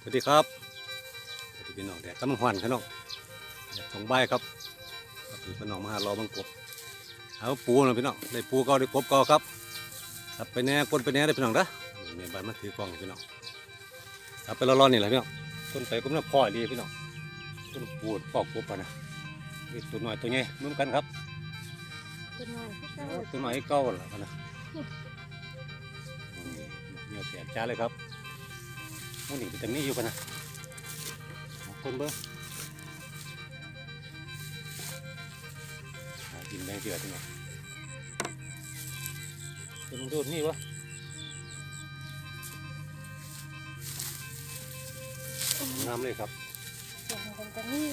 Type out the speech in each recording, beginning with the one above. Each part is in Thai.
สวัสดีครับสวัสดีพี่น้องแดดกำลังหวันครับน้องแดดสองใบายครับครับพี่พี่น้องมาหารอบังกบหาปูนะพี่น้องได้ปูเก็ได้กบเก็ครับสับไปแหน่กดไปแหน่ได้พี่น้องนะนี่แม่บ้านมาถือกล้องพี่น้องสับไปร้อนๆนี่แหละพี่น้องต้นไปก็น่าพ่อดีพี่น้องต้นปูดปอกกบปะนะนี่ตัวหน่อยตัวใหญ่เหมือนกันครับเป็นไงพี่เจ้าตัวหน่อยเก้าละพะนะนี่เหนียวแสบจ้าเลยครับ มันนี่เป็นตะมีอยู่ปะนะเอาคนเบิ้งหากินแบงเสือที่ไหนเป็นมึงโดดนี่วะงามเลยครับเสียงกันกันนี่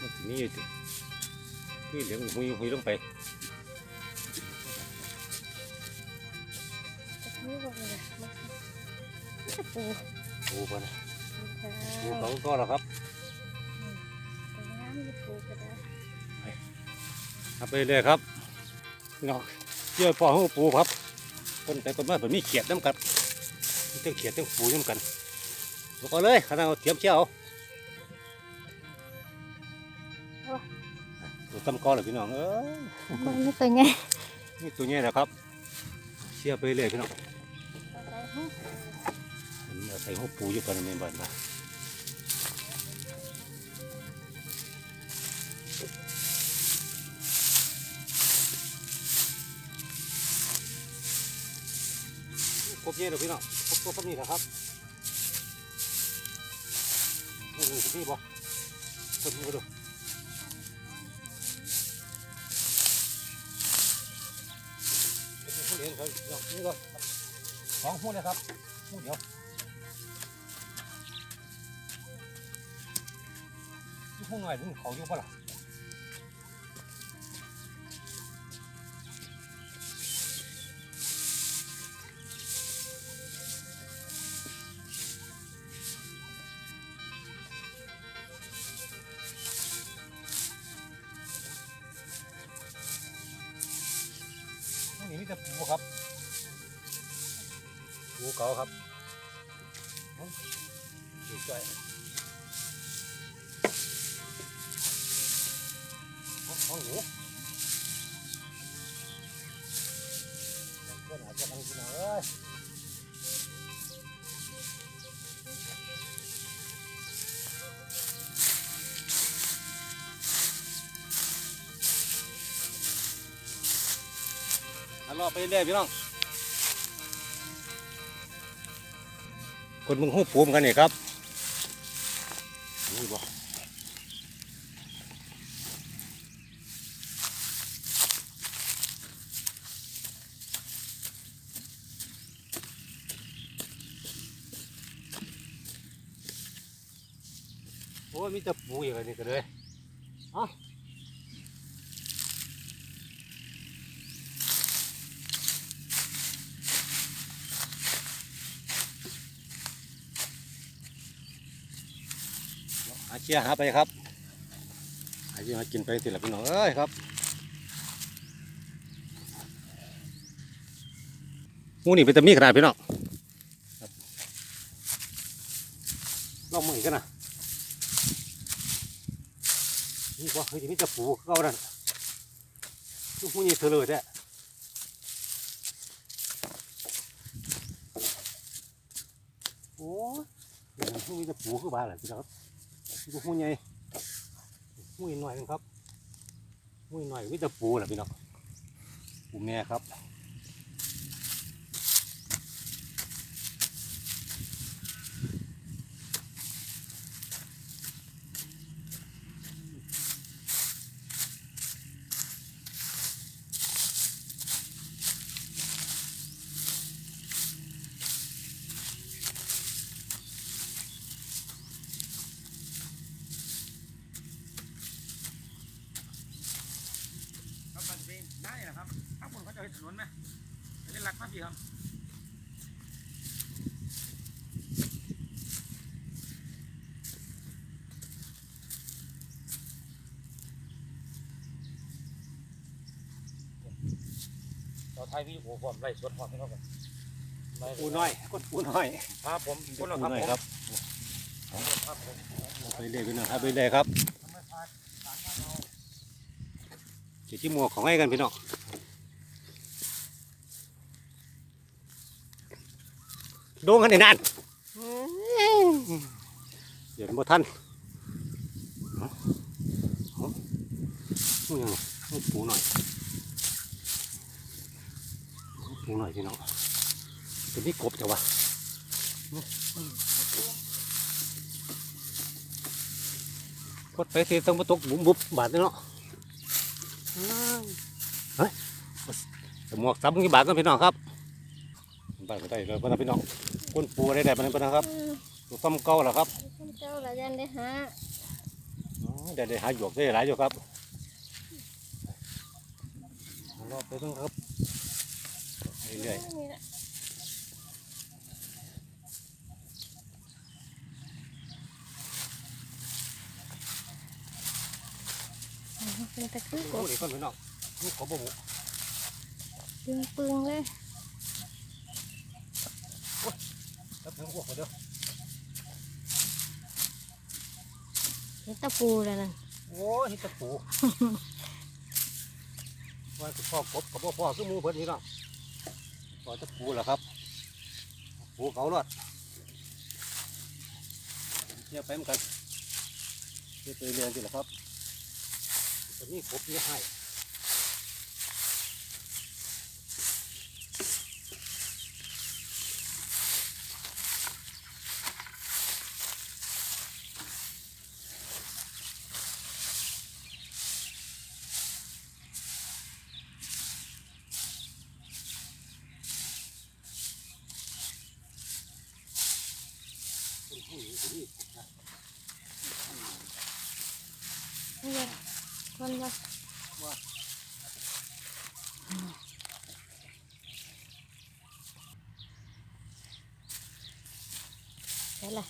มันสินี่อยู่ตินี่เหลืองหุยหุยลงไป จะปูโอ้ปะนะค่ะปูเขาก็แล้วครับเป็นน้ำมีปูก็ได้เอาไปเลยครับพี่น้องเกี่ยวพ่อของปูครับคนไปคนมาผมมีเขียดน้ำกันมีทั้งเขียดทั้งปูน้ำกันบอกเอาเลยขนาดเอาเทียมเชี่ยวตัวตำกอเลยพี่น้องเอ้ยมันไม่ตัวไงนี่ตัวนี้นะครับเชี่ยไปเลยพี่น้อง ใส่หัวปูอยู่กันในบ้านมาครบเยอะเลยพี่น้องครบครบครบนี่แหละครับนี่หนึ่งสิบนี่บ่คนนี้ก็ดูเห็นเขานี่ก็สองหูนะครับหู้เดียว นี่หูหน่อยนี่เขาอยู่ปะล่ะหูนี่มีแต่ปูครับปูเก่าครับเอาดูใจ อันรอไปเรื่อยๆพี่น้องคนมึงหูปูมกันนี่ครับนี่บ่โอ้ยมีแต่ปูอย่างนี้กันเลยเอ้าาเชียหาไปครับหาเชียร์หากินไปสิละพี่น้องเอ้ยครับมูนี่เป็นตะมีขนาดพี่น้องครับลองมือกันนะนี่ว่าเฮ้ยมีแต่ปูเข้านั่นลูกมูนี่เธอเลยแท้โอ้ยมีแต่ปูเข้าบ้านแหละพี่น้องครั บลูกหมูใหญ่หมูหน่อยนึงครับหมูหน่อยวิตาปูแหละพี่น้องปูแม่ครับมันเป็นได้นะครับข้างบนเขาจะให้ถนนไหมจะได้รักมากดีครับต่อทายวิดีโอพร้อมไล่สดพร้อมครับผมไล่ปูน้อยกดปูน้อยครับผมปูคุณนะน้อยคครัรับบครับผมไปเรื่อยพี่น้องครับไปเรื่อยครับเจะที่หมวกของไอ้กันพี่น้อง โดงกันในนั้นเดี๋ยวบ่ทันเอาเอาเอายังไงปูหน่อยปูหน่อยพี่น้องเป็นนี่กบจะวะกดไปสิต้องมาตกบุบบุบบาทเนาะเฮ้ยหมวกซ้ำกี่บาทกันพี่น้องครับบาทก็ได้เลยพี่น้อง ก้นปูได้ได้ปานนั้นครับอืมตัวซ้ำเก่าแล้วครับท่านเจ้าละยันได้หาอ๋อได้ได้หาหยวกได้หลายอยู่ครับรอบไปต้องครับเรื่อยนี่แหละอ๋อเป็นตะคือๆกโอ้บนี่ก่อนพี่น้องนี่ขอบ่หมูปึงปึงๆเลย ครับเพิ่งพ วกเขาเด้อนี่ตะปูเลยนั่นโอ้ยเฮ็ดแตะปู ว่าจะพ่อกบกับพ่อพ่อคือหมูเพิ่นนี่เนาะพ่อแตะปูเหรอครับปูเขารอดเนี่ยไปเหมือนกันเรียไปเรียนสิละครับตอนนี้ครบเยอะให้ นผู้หญิงคนนี้นี่แหละคนว่าว่าใช่ละ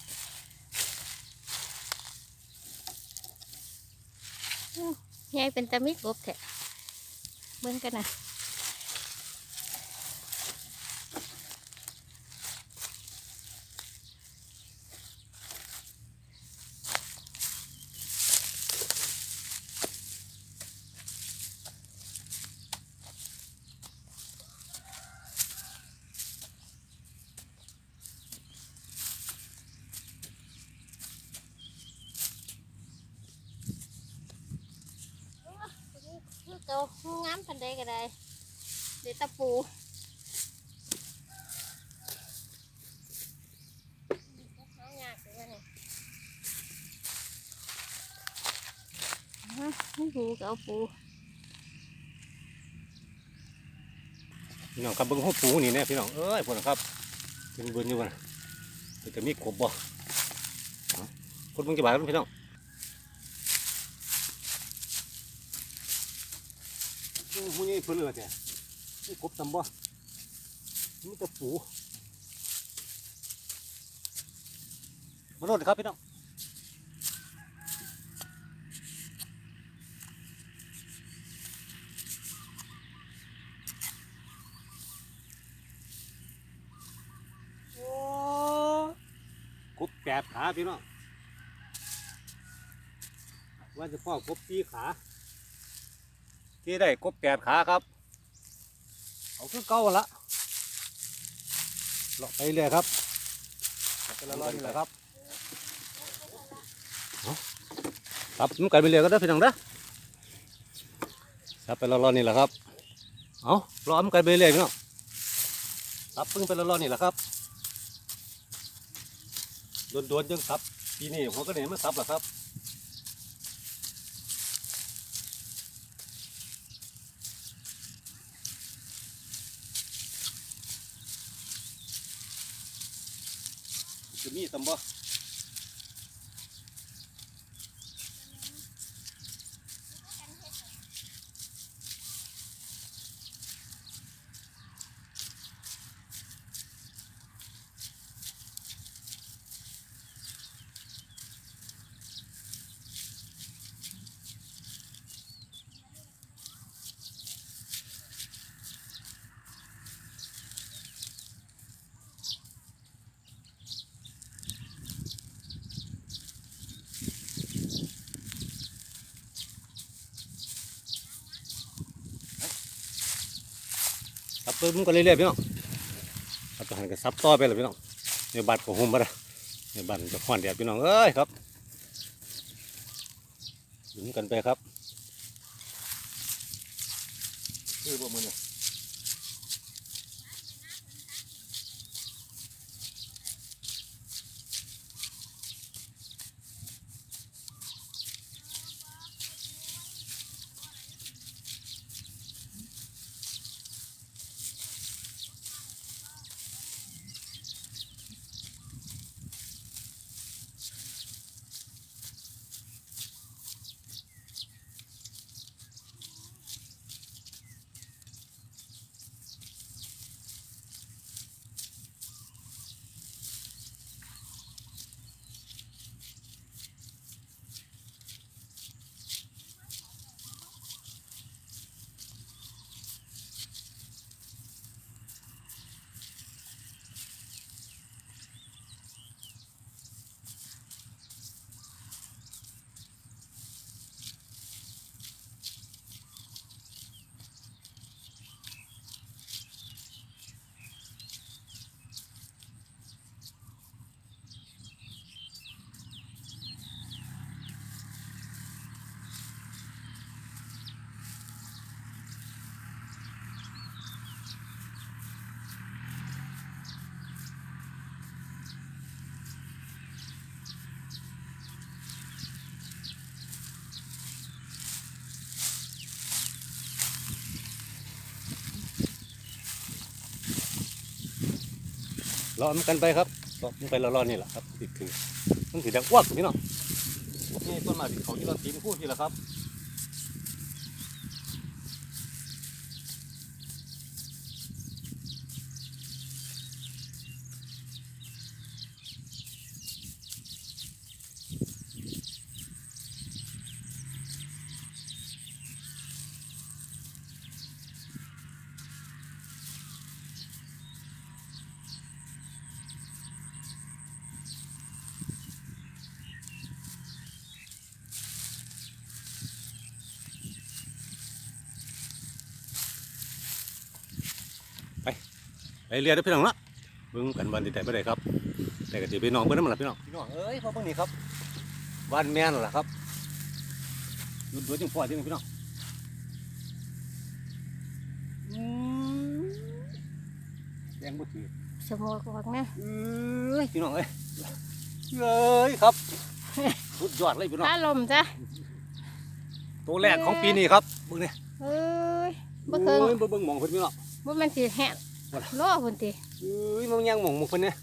ยายเป็นตะมิกบแท้เบิ่งกันนะ งามพันใดก็ได้ เดี๋ยวตะปูหายากเลยนะฮะนี่ปูก็เอาปูพี่น้องครับเบิ้งหัวปูนี่แน่พี่น้องเอ้ยพวกนะครับเป็นเบิ้งอยู่กันเป็นจะมีกบบ่เอาคนเบิ้งจะบาดกันพี่น้อง โอ้โหนี่เพื่อนเลยนี่กบตำบ่มีแต่ปูมาโน่นครับพี่น้องโอ้กบแปดขาพี่น้องว่าจะพ่อกบตีขา ที่ได้กบแปดขาครับ เอาคือเก้าละเลาะไปเรียครับเลาะไปลอยนี่แหละครับครับมันกันไปเรื่อยก็ได้พี่น้องเด้อครับไปละร้อยนี่แหละครับ เอารอมันกันไปเรื่อยพี่น้องครับเพิ่งไปละร้อยนี่แหละครับโดนๆจังซับปีนี้ผมก็เนี่ยมาซับแหละครับ มึงก็เรื่อยๆพี่น้องเอาตัวหันกับซับต่อไปเลยพี่น้องในบัตรของผมมาละในบัตรจะขวานแดดพี่น้องเอ้ยครับหมุนกันไปครับ รอมันกันไปครับรอมันไปรอๆนี่แหละครับติดคือมันถือดังอ้วกนี่เนาะนี่ต้นมาที่เขาที่เราตีนคู่ที่แหละครับ ไป เรียนได้อพี่น้องละเบิ่งกันวันที่ใดบ่ได้ครับ แต่ก็สิพี่น้องเบิ่งนำล่ะพี่น้องพี่น้องเอ้ยพอเบิ่งนี่ครับบ้านแม่นล่ะครับหยุดด้วยจังพ่อจังพี่น้องอืมแดงบ่ถือสมองบอกนะเอ้ยพี่น้องเอ้ยเอ้ยครับสุดยอดเลยพี่น้องถ้าลมจ้ะตัวแรกของปีนี้ครับเบิ่งนี่เอ้ยบ่เคิงโอ้ยเบิ่งเบิ่งหมองเพิ่นพี่น้องบ่แมันสิแห้ง ว่าล่ะล่อพุ่นติเอ้ยมันยังหมองหมองเพิ่นเนี่ย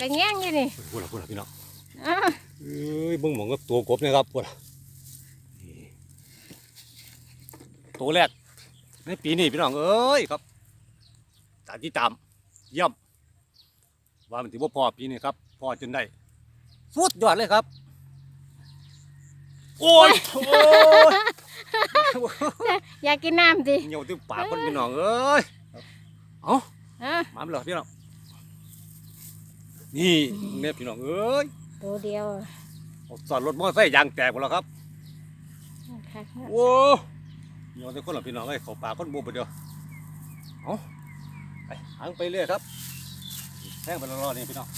กระแง่งอยู่นี่พูดละพูดละพี่น้องอ้าเอ้ยเบิ่งหมองกับตัวกบเนี่ยครับพูดละนี่ตัวแรกในปีนี้พี่น้องเอ้ยครับตามที่ตามเยี่ยมว่ามันถือว่าพอปีนี้ครับพอจนได้สุดยอดเลยครับ โอ้ยโอ้ยอยากกินน้ำติเหนียวที่ปากคนพี่น้องเอ้ย เอาอะมาเลยพี่น้องนี่เนี่ยพี่น้องเอ้ยตัวเดียวเอาสอนรถมอเตอร์ไซค์ยางแตกหมดแล้วครับค่ะโอ้เหนียวแต่คนละพี่น้องเอ้ยเขาปากคนบูบไปเดียวเอาไปหางไปเรื่อยครับแท่งไปรอๆนี่พี่น้อง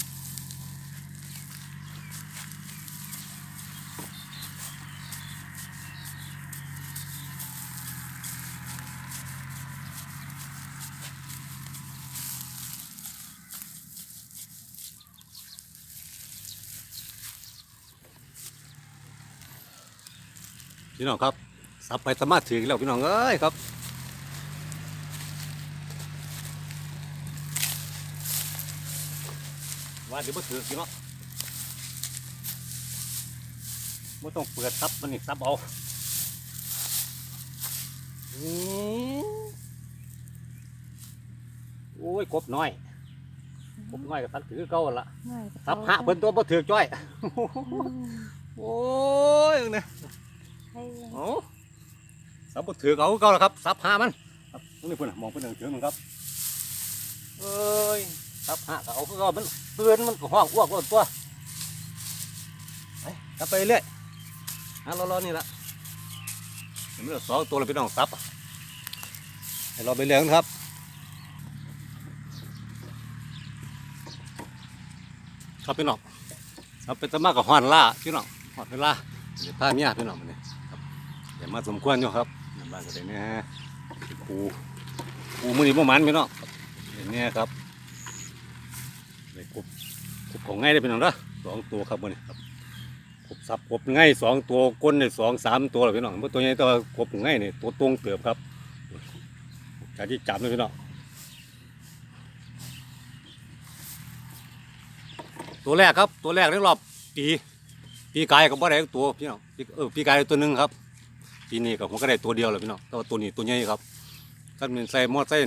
พี่น้องครับสับไปสามารถถืออกแล้วพี่น้องเอ้ยครับว่าเดี๋ยวมาถือพี่น้องไม่ต้องเปิดซับมันนี่ซับเอาอืมโอ้ยกบน้อยกบน้อยก็ตักถือเก่าหั่นละน้อยซับหาเพิ่นตัวบ่ถือจ้อยอืมโอ้ยเนี่ยให้ เอาสับบถือเขาเขาแล้วครับสับหามันครับนี่เพื่อนมองเพื่อนถือมันครับเอ้ยสับหาเขาเขามันเตือนมันก็ห้องอ้วกอ้วนตัวไปสับไปเรื่อยหารอๆนี่ละเมันสองตัวเราพี่น้องสับให้เราไปเลี้ยงครับครับพี่น้องเราเป็นตะมากกับหอนล่าพี่น้องหอนเป็นล่าเดี๋ยวพาเมียพี่น้องมาเนี่ย เดี๋ยวมาสมควรอยู่ครับน้ำบ้านก็ได้แน่ปูปูมือนี้ประมันพี่น้องครับเดี๋ยครับได้กบกบของง่ายได้พี่น้องเด้อสองตัวครับมือนี้ครับกบสับกบง่ายสองตัวก้นในสองสามตัวเลยพี่น้องเพราะตัวใหญ่ตัวกบง่ายเนี่ยตัวตรงเติบครับการที่จับเลยพี่น้องตัวแรกครับตัวแรกในรอบปีปีกายกับบ่ได้ตัวพี่น้องเออปีกายได้ตัวหนึ่งครับ ปีนี้กับผมก็ได้ตัวเดียวเลยพี่น้องแต่ว่าตัวนี้ตัวใหญ่ครับถ้าเป็นใส่มอไซค์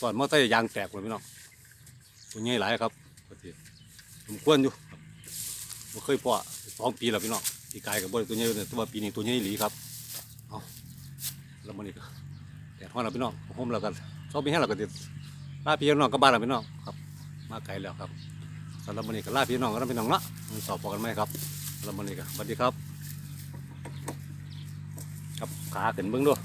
สอนมอไซค์ยางแตกเลยพี่น้องตัวใหญ่หลายครับผมควรอยู่ครับบ่เคยพอสองปีแล้วพี่น้องปีกายกับบ่ได้ตัวใหญ่เลยแต่ว่าปีนี้ตัวใหญ่หลีครับเอาแล้วมันนี่ก็แต่ห้องเราพี่น้องผมแล้วกันชอบมีให้เราก็ติดลาพี่น้องกลับบ้านแล้วพี่น้องครับ มาไกลแล้วครับสำหรับวันนี้ก็ลาพี่น้องกันแล้วพี่น้องเนะมันสอบพอกันไหมครับสำหรับวันนี้ก็สวัสดีครับ ขาขึ้นเบิ้งด้วย